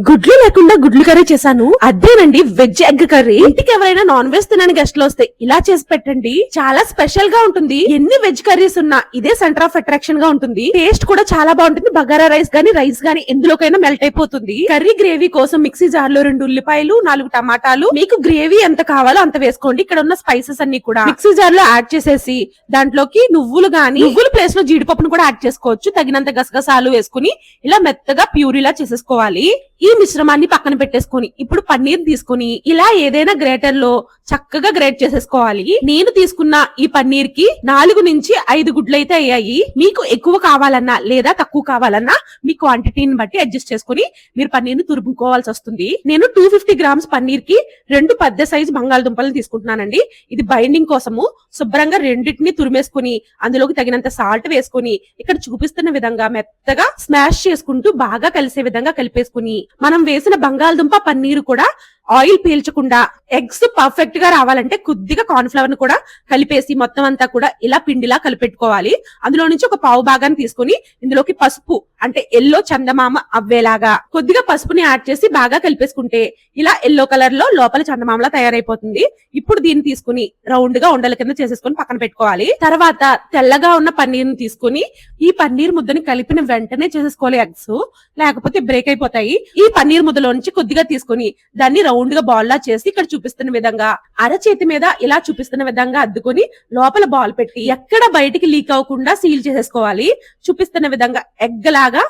గుడ్లు లేకుండా గుడ్లు కర్రీ చేశాను. అదేనండి వెజ్ ఎగ్ కర్రీ. ఇంటికి ఎవరైనా నాన్ వెజ్ తినని గెస్ట్లు వస్తే ఇలా చేసి పెట్టండి. చాలా స్పెషల్గా ఉంటుంది. ఎన్ని వెజ్ కర్రీస్ ఉన్నా ఇదే సెంటర్ ఆఫ్ అట్రాక్షన్గా ఉంటుంది. టేస్ట్ కూడా చాలా బాగుంటుంది. బగారా రైస్ గానీ రైస్ గానీ ఎందులోకైనా మెల్ట్ అయిపోతుంది. కర్రీ గ్రేవీ కోసం మిక్సీ జార్లో రెండు ఉల్లిపాయలు నాలుగు టమాటాలు. మీకు గ్రేవీ ఎంత కావాలో అంత వేసుకోండి. ఇక్కడ ఉన్న స్పైసెస్ అన్ని కూడా. మిక్సీ జార్లో యాడ్ చేసేసి దాంట్లోకి నువ్వులు గానీ నువ్వుల ప్లేస్లో జీడిపప్పును కూడా యాడ్ చేసుకోవచ్చు. తగినంత గసగసాలు వేసుకుని ఇలా మెత్తగా ప్యూరీలా చేసేసుకోవాలి. ఈ ఈ మిశ్రమాన్ని పక్కన పెట్టేసుకొని ఇప్పుడు పన్నీర్ తీసుకొని ఇలా ఏదైనా గ్రేటర్లో చక్కగా గ్రేట్ చేసేసుకోవాలి. నేను తీసుకున్న ఈ పన్నీర్కి నాలుగు నుంచి ఐదు గుడ్లు అయితే అయ్యాయి. మీకు ఎక్కువ కావాలన్నా లేదా తక్కువ కావాలన్నా మీ క్వాంటిటీని బట్టి అడ్జస్ట్ చేసుకుని మీరు పన్నీర్ని తురుముకోవాల్సి వస్తుంది. నేను టూ ఫిఫ్టీ గ్రామ్స్ పన్నీర్కి రెండు పెద్ద సైజు బంగాళదుంపలను తీసుకుంటున్నానండి. ఇది బైండింగ్ కోసము శుభ్రంగా రెండింటిని తురిమేసుకుని అందులోకి తగినంత సాల్ట్ వేసుకుని ఇక్కడ చూపిస్తున్న విధంగా మెత్తగా స్మాష్ చేసుకుంటూ బాగా కలిసే విధంగా కలిపేసుకుని మనం వేసిన బంగాళదుంప పన్నీరు కూడా ఆయిల్ పీల్చకుండా ఎగ్స్ పర్ఫెక్ట్గా రావాలంటే కొద్దిగా కార్న్ ఫ్లవర్ను కూడా కలిపేసి మొత్తం అంతా కూడా ఇలా పిండిలా కలిపెట్టుకోవాలి. అందులో నుంచి ఒక పావు భాగాన్ని తీసుకొని ఇందులోకి పసుపు అంటే ఎల్లో చందమామ అవ్వేలాగా కొద్దిగా పసుపుని యాడ్ చేసి బాగా కలిపేసుకుంటే ఇలా ఎల్లో కలర్లో లోపల చందమామలా తయారైపోతుంది. ఇప్పుడు దీన్ని తీసుకుని రౌండ్గా ఉండల కింద చేసేసుకొని పక్కన పెట్టుకోవాలి. తర్వాత తెల్లగా ఉన్న పన్నీర్ని తీసుకుని ఈ పన్నీర్ ముద్దని కలిపిన వెంటనే చేసేసుకోవాలి ఎగ్స్. లేకపోతే బ్రేక్ అయిపోతాయి. ఈ పన్నీర్ ముద్దలో నుంచి కొద్దిగా తీసుకొని దాన్ని రౌండ్గా బాల్ లా చేసి ఇక్కడ చూపిస్తున్న విధంగా అరచేతి మీద ఇలా చూపిస్తున్న విధంగా అద్దుకొని లోపల బాల్ పెట్టి ఎక్కడ బయటికి లీక్ అవ్వకుండా సీల్ చేసేసుకోవాలి. చూపిస్తున్న విధంగా ఎగ్గలాగా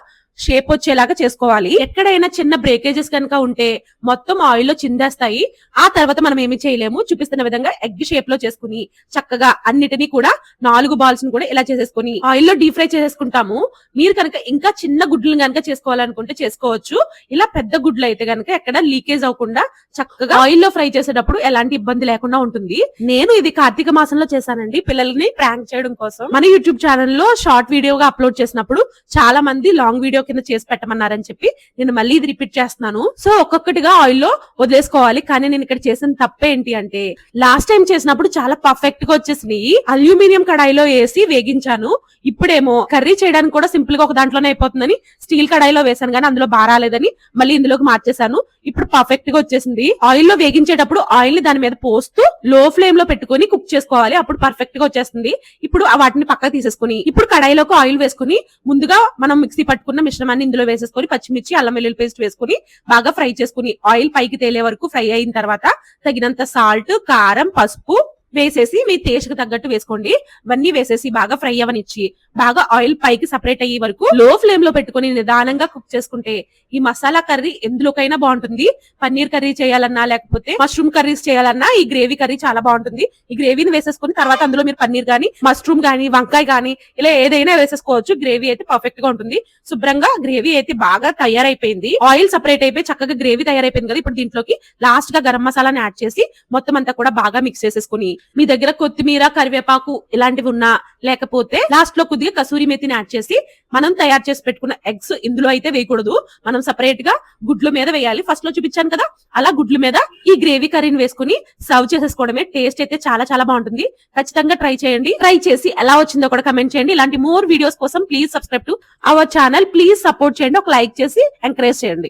షేప్ వచ్చేలాగా చేసుకోవాలి. ఎక్కడైనా చిన్న బ్రేకేజెస్ కనుక ఉంటే మొత్తం ఆయిల్లో చిందేస్తాయి. ఆ తర్వాత మనం ఏమి చేయలేము. చూపిస్తున్న విధంగా ఎగ్ షేప్లో చేసుకుని చక్కగా అన్నిటినీ కూడా నాలుగు బాల్స్ని కూడా ఇలా చేసేసుకుని ఆయిల్లో డీప్ ఫ్రై చేసేసుకుంటాము. మీరు కనుక ఇంకా చిన్న గుడ్లను కనుక చేసుకోవాలనుకుంటే చేసుకోవచ్చు. ఇలా పెద్ద గుడ్లు అయితే కనుక ఎక్కడ లీకేజ్ అవ్వకుండా చక్కగా ఆయిల్లో ఫ్రై చేసేటప్పుడు ఎలాంటి ఇబ్బంది లేకుండా ఉంటుంది. నేను ఇది కార్తీక మాసంలో చేశానండి. పిల్లల్ని ప్రాంక్ చేయడం కోసం. మన యూట్యూబ్ ఛానల్లో షార్ట్ వీడియోగా అప్లోడ్ చేసినప్పుడు చాలా మంది లాంగ్ వీడియో కింద చేసి పెట్టమన్నారని చెప్పి నేను మళ్ళీ ఇది రిపీట్ చేస్తున్నాను. సో ఒక్కొక్కటిగా ఆయిల్లో వదిలేసుకోవాలి. కానీ నేను ఇక్కడ చేసిన తప్పేంటి అంటే లాస్ట్ టైం చేసినప్పుడు చాలా పర్ఫెక్ట్గా వచ్చేసినాయి. అల్యూమినియం కడాయిలో వేసి వేగించాను. ఇప్పుడేమో కర్రీ చేయడానికి కూడా సింపుల్గా ఒక దాంట్లోనే అయిపోతుందని స్టీల్ కడాయిలో వేసాను కానీ అందులో బారాలేదని మళ్ళీ ఇందులోకి మార్చేసాను ఇప్పుడు పర్ఫెక్ట్గా వచ్చేసింది. ఆయిల్లో వేగించేటప్పుడు ఆయిల్ని దాని మీద పోస్తూ లో ఫ్లేమ్లో పెట్టుకొని కుక్ చేసుకోవాలి. అప్పుడు పర్ఫెక్ట్గా వచ్చేస్తుంది. ఇప్పుడు వాటిని పక్కకు తీసేసుకుని ఇప్పుడు కడాయిలోకి ఆయిల్ వేసుకుని ముందుగా మనం మిక్సీ పట్టుకున్న మిశ్రమాన్ని ఇందులో వేసేసుకొని పచ్చిమిర్చి అల్లం వెల్లుల్లి పేస్ట్ వేసుకుని బాగా ఫ్రై చేసుకుని ఆయిల్ పైకి తేలే వరకు ఫ్రై అయిన తర్వాత తగినంత సాల్ట్ కారం పసుపు వేసేసి మీ టేస్ట్కి తగ్గట్టు వేసుకోండి. ఇవన్నీ వేసేసి బాగా ఫ్రై అవనిచ్చి బాగా ఆయిల్ పైకి సపరేట్ అయ్యే వరకు లో ఫ్లేమ్లో పెట్టుకుని నిదానంగా కుక్ చేసుకుంటే ఈ మసాలా కర్రీ ఎందులోకైనా బాగుంటుంది. పన్నీర్ కర్రీ చేయాలన్నా లేకపోతే మష్రూమ్ కర్రీస్ చేయాలన్నా ఈ గ్రేవీ కర్రీ చాలా బాగుంటుంది. ఈ గ్రేవీని వేసేసుకుని తర్వాత అందులో మీరు పన్నీర్ గానీ మష్రూమ్ గానీ వంకాయ గానీ ఇలా ఏదైనా వేసేసుకోవచ్చు. గ్రేవీ అయితే పర్ఫెక్ట్గా ఉంటుంది. శుభ్రంగా గ్రేవీ అయితే బాగా తయారైపోయింది. ఆయిల్ సపరేట్ అయిపోయి చక్కగా గ్రేవీ తయారైపోయింది కదా. ఇప్పుడు దీంట్లోకి లాస్ట్గా గరం మసాలాని యాడ్ చేసి మొత్తం అంతా కూడా బాగా మిక్స్ చేసేసుకుని మీ దగ్గర కొత్తిమీర కరివేపాకు ఇలాంటివి ఉన్నా లేకపోతే లాస్ట్లో కొద్దిగా కసూరి మెతిని యాడ్ చేసి మనం తయారు చేసి పెట్టుకున్న ఎగ్స్ ఇందులో అయితే వేయకూడదు. మనం సపరేట్గా గుడ్ల మీద వేయాలి. ఫస్ట్లో చూపించాను కదా అలా గుడ్ల మీద ఈ గ్రేవీ కర్రీని వేసుకుని సర్వ్ చేసేసుకోవడమే. టేస్ట్ అయితే చాలా చాలా బాగుంటుంది. ఖచ్చితంగా ట్రై చేయండి. ట్రై చేసి ఎలా వచ్చిందో కూడా కమెంట్ చేయండి. ఇలాంటి మోర్ వీడియోస్ కోసం please subscribe to our channel please support చేయండి. ఒక లైక్ చేసి ఎంకరేజ్ చేయండి.